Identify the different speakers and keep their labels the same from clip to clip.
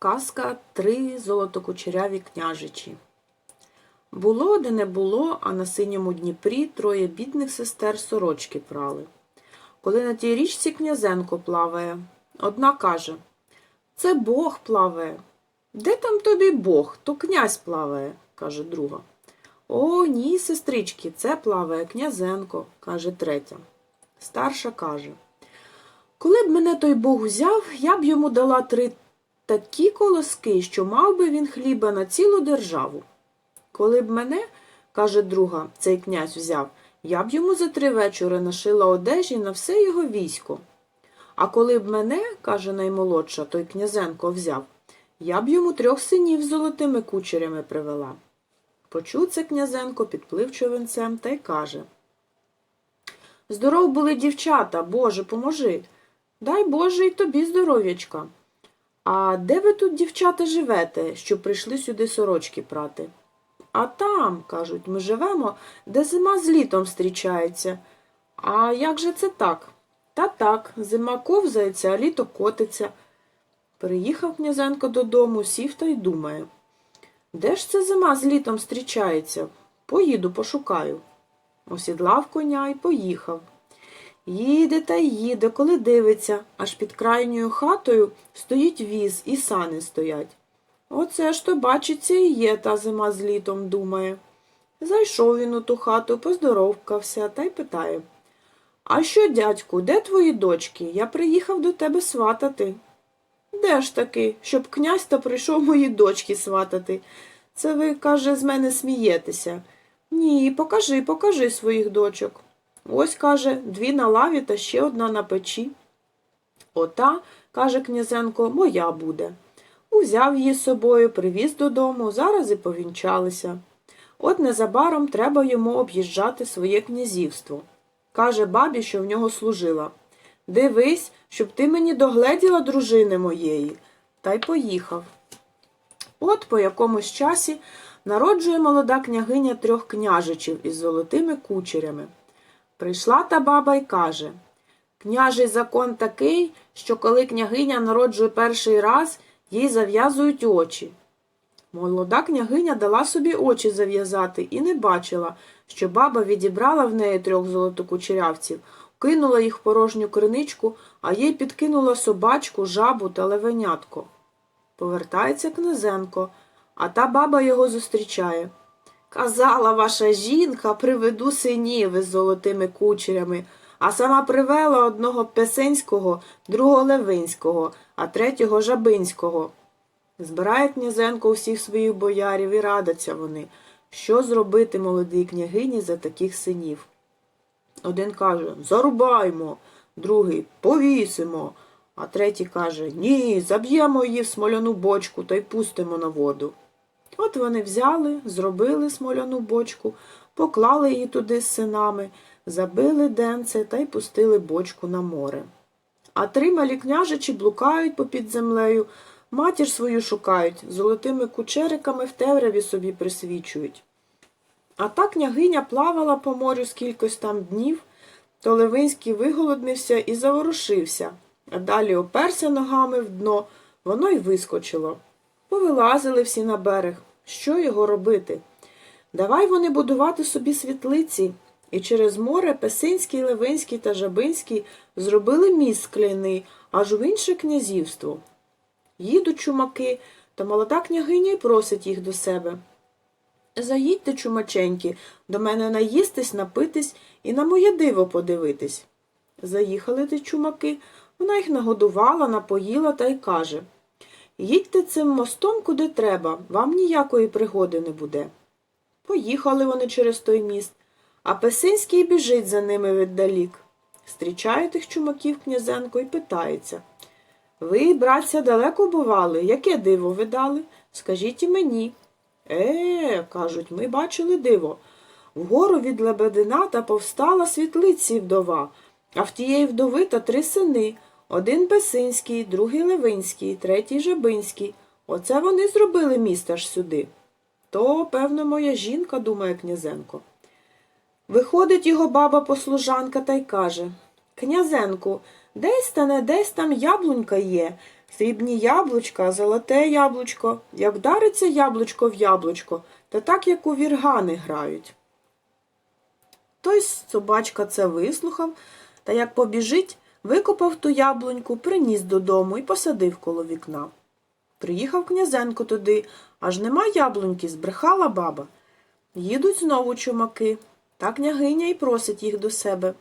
Speaker 1: Казка Три золотокучеряві княжичі. Було, де не було, а на синьому Дніпрі троє бідних сестер сорочки прали. Коли на тій річці князенко плаває, одна каже Це Бог плаває. Де там тобі Бог, то князь плаває, каже друга. О, ні, сестрички, це плаває князенко, каже третя. Старша каже Коли б мене той Бог взяв, я б йому дала три такі колоски, що мав би він хліба на цілу державу. Коли б мене, каже друга, цей князь взяв, я б йому за три вечори нашила одежі на все його військо. А коли б мене, каже наймолодша, той князенко взяв, я б йому трьох синів з золотими кучерями привела. Почув це князенко, підплив човенцем та й каже Здоров були дівчата, Боже, поможи. Дай Боже й тобі здоров'ячка. А де ви тут, дівчата, живете, що прийшли сюди сорочки прати? А там, кажуть, ми живемо, де зима з літом зустрічається. А як же це так? Та так, зима ковзається, а літо котиться. Приїхав князенко додому, сів та й думає. Де ж це зима з літом зустрічається? Поїду, пошукаю. Осідлав коня і поїхав. Їде та їде, коли дивиться, аж під крайньою хатою стоїть віз і сани стоять. Оце ж то, бачиться, і є та зима з літом, думає. Зайшов він у ту хату, поздоровкався та й питає А що, дядьку, де твої дочки? Я приїхав до тебе сватати. Де ж таки, щоб князь та прийшов мої дочки сватати? Це ви, каже, з мене смієтеся. Ні, покажи, покажи своїх дочок. Ось, каже, дві на лаві та ще одна на печі. Ота, каже князенко, моя буде. Узяв її з собою, привіз додому, зараз і повінчалися. От незабаром треба йому об'їжджати своє князівство. Каже бабі, що в нього служила. Дивись, щоб ти мені догледіла дружини моєї. Та й поїхав. От по якомусь часі народжує молода княгиня трьох княжичів із золотими кучерями. Прийшла та баба й каже Княжий закон такий, що коли княгиня народжує перший раз, їй зав'язують очі. Молода княгиня дала собі очі зав'язати і не бачила, що баба відібрала в неї трьох золотокучерявців, кинула їх в порожню криничку, а їй підкинула собачку, жабу та левенятко. Повертається князенко, а та баба його зустрічає. Казала ваша жінка, приведу синів із золотими кучерями, а сама привела одного песенського, другого левинського, а третього жабинського. Збирає князенко усіх своїх боярів і радяться вони, що зробити молодій княгині за таких синів. Один каже Зарубаймо, другий повісимо, а третій каже Ні, заб'ємо її в смоляну бочку та й пустимо на воду. От вони взяли, зробили смоляну бочку, поклали її туди з синами, забили денце та й пустили бочку на море. А три малі княжичі блукають попід землею, матір свою шукають, золотими кучериками в темряві собі присвічують. А та княгиня плавала по морю скількось там днів, то Левинський виголоднився і заворушився, а далі оперся ногами в дно, воно й вискочило. Повилазили всі на берег. Що його робити? Давай вони будувати собі світлиці. І через море Песинський, Левинський та Жабинський зробили міст скляний аж в інше князівство. Їдуть чумаки, та молода княгиня й просить їх до себе. Заїдьте, чумаченьки, до мене наїстись, напитись і на моє диво подивитись. Заїхали ті чумаки, вона їх нагодувала, напоїла та й каже Їдьте цим мостом куди треба, вам ніякої пригоди не буде. Поїхали вони через той міст, а Песинський біжить за ними віддалік. Зустрічає тих чумаків князенко і питається Ви, братця, далеко бували? Яке диво ви дали? Скажіть і мені. Е, кажуть, ми бачили диво. Вгору від лебедина та повстала світлиці вдова, а в тієї вдови та три сини. Один Бесинський, другий Левинський, третій Жабинський. Оце вони зробили міст аж сюди. То, певно, моя жінка, думає князенко. Виходить його баба послужанка та й каже Князенку, десь та не десь там яблунька є. Срібні яблучка, золоте яблучко, як вдариться яблучко в яблучко, то так, як у віргани грають. Той собачка це вислухав, та як побіжить, викопав ту яблуньку, приніс додому і посадив коло вікна. Приїхав князенко туди, аж нема яблуньки, збрехала баба. Їдуть знову чумаки. Та княгиня й просить їх до себе.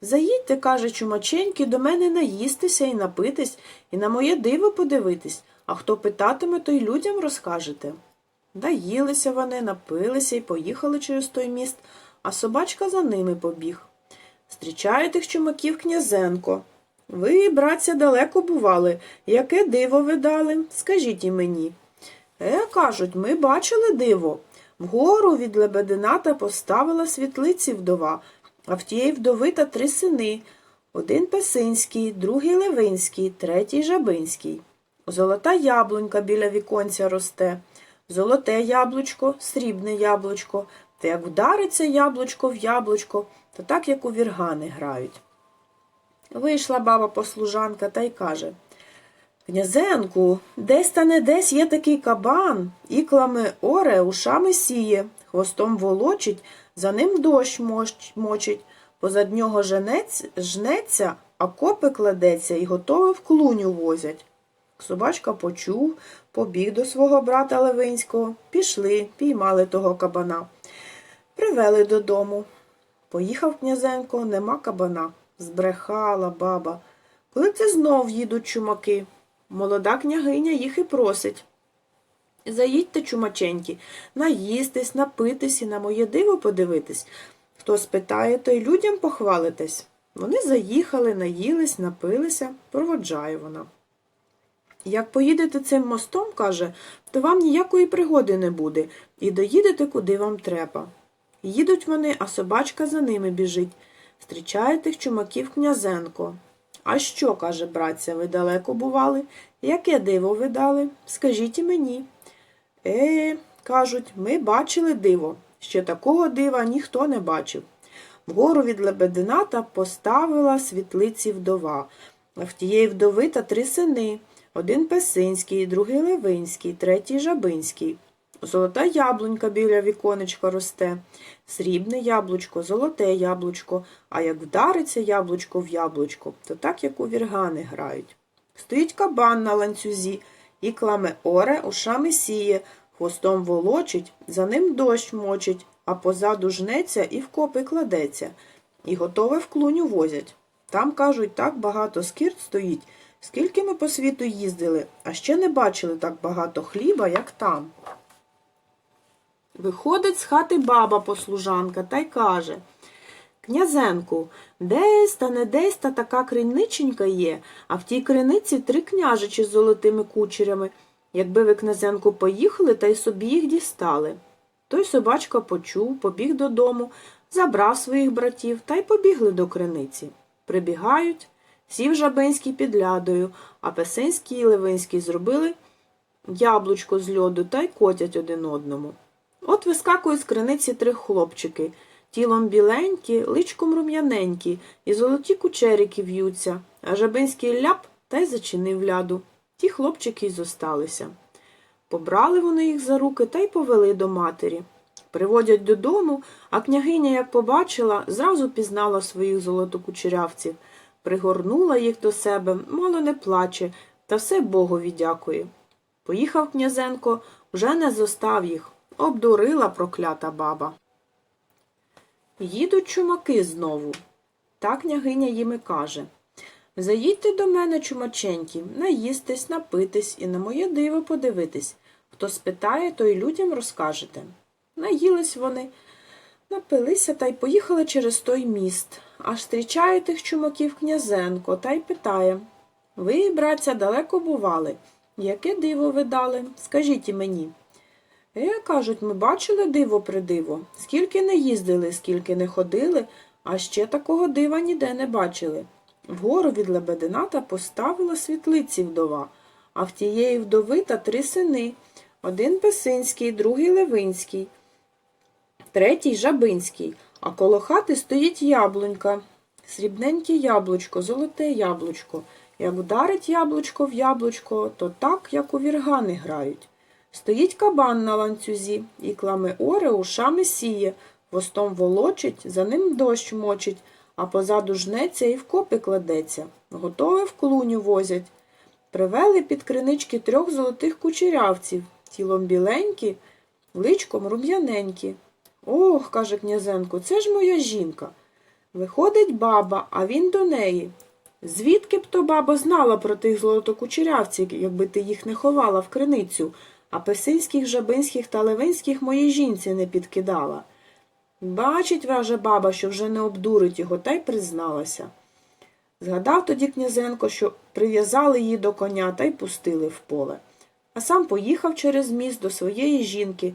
Speaker 1: Заїдьте, каже чумаченьки, до мене наїстися і напитись, і на моє диво подивитись, а хто питатиме, то й людям розкажете. Наїлися вони, напилися і поїхали через той міст, а собачка за ними побіг. Зустрічає тих чумаків князенко. Ви, братця, далеко бували. Яке диво ви дали? Скажіть і мені. Е, кажуть, ми бачили диво. Вгору від лебедината поставила світлиці вдова, а в тієї вдови та три сини. Один песинський, другий левинський, третій жабинський. Золота яблунька біля віконця росте. Золоте яблучко, срібне яблучко. Та як вдариться яблучко в яблучко, то так, як у віргани грають. Вийшла баба послужанка та й каже Князенку, десь та не десь є такий кабан, іклами оре, ушами сіє, хвостом волочить, за ним дощ мочить, позад нього женець, жнеться, а копи кладеться і готове в клуню возять. Собачка почув, побіг до свого брата Левинського, пішли, піймали того кабана. Привели додому. Поїхав князенко, нема кабана. Збрехала баба. Коли це знов їдуть чумаки? Молода княгиня їх і просить. Заїдьте, чумаченьки, наїстись, напитись і на моє диво подивитись. Хто спитає, то й людям похвалитесь. Вони заїхали, наїлись, напилися, проводжає вона. Як поїдете цим мостом, каже, то вам ніякої пригоди не буде, і доїдете, куди вам треба. Їдуть вони, а собачка за ними біжить. Зустрічає тих чумаків князенко. А що, каже братця, ви далеко бували? Яке диво ви дали? Скажіть і мені. Е, кажуть, ми бачили диво. Ще такого дива ніхто не бачив. Вгору від лебедината поставила світлиці вдова. В тієї вдови та три сини. Один песинський, другий левинський, третій жабинський. Золота яблунька біля віконечка росте, срібне яблучко, золоте яблучко, а як вдариться яблучко в яблучко, то так, як у віргани грають. Стоїть кабан на ланцюзі, і кламе оре, ушами сіє, хвостом волочить, за ним дощ мочить, а позаду жнеться і в копи кладеться, і готове в клуню возять. Там, кажуть, так багато скірт стоїть, скільки ми по світу їздили, а ще не бачили так багато хліба, як там. Виходить з хати баба послужанка та й каже Князенку, десь та не десь та така криниченька є, а в тій криниці три княжичі з золотими кучерями. Якби ви, князенку, поїхали та й собі їх дістали. Той собачка почув, побіг додому, забрав своїх братів та й побігли до криниці. Прибігають, сів жабинський під лядою, а песинський і левинський зробили яблучко з льоду та й котять один одному. От вискакують з криниці три хлопчики, тілом біленькі, личком рум'яненькі, і золоті кучерики в'ються, а жабинський ляп та й зачинив ляду. Ті хлопчики й зосталися. Побрали вони їх за руки та й повели до матері. Приводять додому, а княгиня, як побачила, зразу пізнала своїх золотокучерявців, пригорнула їх до себе, мало не плаче, та все Богові дякує. Поїхав князенко, вже не зостав їх, обдурила проклята баба. Їдуть чумаки знову. Та княгиня їм і каже Заїдьте до мене, чумаченькі, наїстись, напитись і на моє диво подивитись. Хто спитає, то й людям розкажете. Наїлись вони, напилися та й поїхали через той міст. Аж зустрічає тих чумаків князенко та й питає Ви, братця, далеко бували. Яке диво ви дали? Скажіть і мені. Е, кажуть, ми бачили диво при диво. Скільки не їздили, скільки не ходили, а ще такого дива ніде не бачили. Вгору від лебедината поставила світлиці вдова, а в тієї вдови та три сини. Один песинський, другий левинський, третій жабинський, а коло хати стоїть яблунька, срібненьке яблучко, золоте яблучко. Як вдарить яблучко в яблучко, то так, як у віргани грають. Стоїть кабан на ланцюзі, і клами оре ушами сіє, хвостом волочить, за ним дощ мочить, а позаду жнеться і в копи кладеться. Готове в клуню возять. Привели під кринички трьох золотих кучерявців, тілом біленькі, личком рум'яненькі. Ох, каже князенко, це ж моя жінка. Виходить баба, а він до неї. Звідки б то баба знала про тих золотокучерявців, якби ти їх не ховала в криницю, а песинських, жабинських та левинських моїй жінці не підкидала? Бачить вража баба, що вже не обдурить його, та й призналася. Згадав тоді князенко, що прив'язали її до коня та й пустили в поле. А сам поїхав через міст до своєї жінки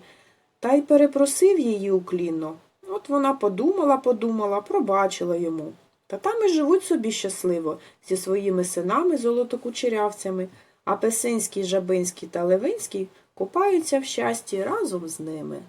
Speaker 1: та й перепросив її уклінно. От вона подумала, подумала, пробачила йому. Та там і живуть собі щасливо зі своїми синами золотокучерявцями, а Песинський, Жабинський та Левинський купаються в щасті разом з ними.